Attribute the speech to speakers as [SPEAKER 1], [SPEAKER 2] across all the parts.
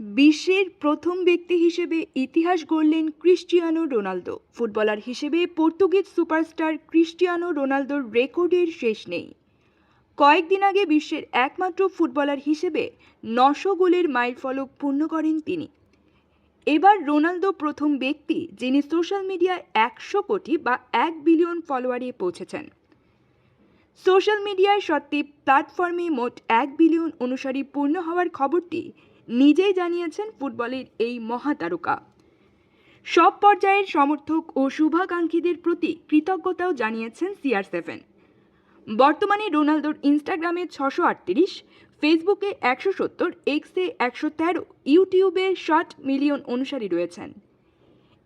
[SPEAKER 1] বিশ্বের প্রথম ব্যক্তি হিসেবে ইতিহাস গড়লেন ক্রিস্টিয়ানো রোনালদো। ফুটবলার হিসেবে পর্তুগিজ সুপারস্টার ক্রিস্টিয়ানো রোনালদোর রেকর্ডের শেষ নেই। কয়েকদিন আগে বিশ্বের একমাত্র ফুটবলার হিসেবে নশো গোলের মাইলফলক পূর্ণ করেন তিনি। এবার রোনালদো প্রথম ব্যক্তি যিনি সোশ্যাল মিডিয়ায় একশো কোটি বা এক বিলিয়ন ফলোয়ারে পৌঁছেছেন। সোশ্যাল মিডিয়ায় সত্যি প্ল্যাটফর্মে মোট এক বিলিয়ন অনুসারী পূর্ণ হওয়ার খবরটি নিজেই জানিয়েছেন ফুটবলের এই মহাতারকা। সব পর্যায়ের সমর্থক ও শুভাকাঙ্ক্ষীদের প্রতি কৃতজ্ঞতাও জানিয়েছেন সিআর সেভেন বর্তমানে রোনালদোর ইনস্টাগ্রামে ছশো আটত্রিশ, ফেসবুকে একশো সত্তর এক্সে একশো তেরো, ইউটিউবে ষাট মিলিয়ন অনুসারী রয়েছেন।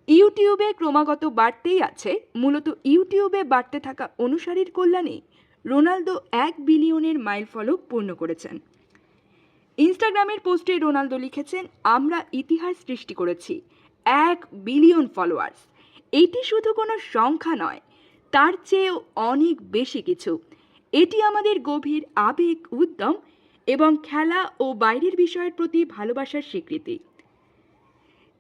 [SPEAKER 1] ইউটিউবে ক্রমাগত বাড়তেই আছে, মূলত ইউটিউবে বাড়তে থাকা অনুসারীর কল্যাণে রোনালদো এক বিলিয়নের মাইলফলক পূর্ণ করেছেন। ইনস্টাগ্রামের পোস্টে রোনালদো লিখেছেন, আমরা ইতিহাস সৃষ্টি করেছি, এক বিলিয়ন ফলোয়ার্স। এটি শুধু কোনো সংখ্যা নয়, তার চেয়েও অনেক বেশি কিছু। এটি আমাদের গভীর আবেগ, উদ্যম এবং খেলা ও বাইরের বিষয়ের প্রতি ভালোবাসার স্বীকৃতি।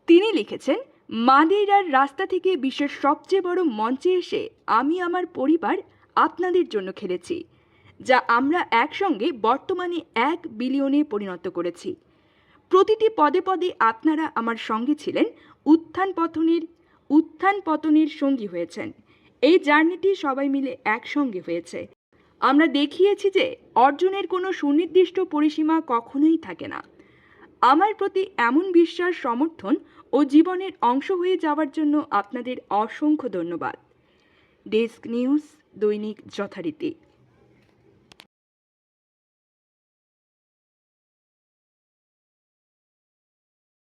[SPEAKER 1] তিনি লিখেছেন, মাদেরার রাস্তা থেকে বিশ্বের সবচেয়ে বড় মঞ্চে এসে আমি আমার পরিবার আপনাদের জন্য খেলেছি। যা আমরা একসঙ্গে বর্তমানে এক বিলিয়নে পরিণত করেছি। প্রতিটি পদে পদে আপনারা আমার সঙ্গে ছিলেন, উত্থান পতনের উত্থান পতনের সঙ্গী হয়েছেন। এই জার্নিটি সবাই মিলে একসঙ্গে হয়েছে। আমরা দেখিয়েছি যে অর্জনের কোনো সুনির্দিষ্ট পরিসীমা কখনোই থাকে না। আমার প্রতি এমন বিশ্বাস, সমর্থন ও জীবনের অংশ হয়ে যাওয়ার জন্য আপনাদের অসংখ্য ধন্যবাদ। ডেস্ক নিউজ দৈনিক যথারীতি।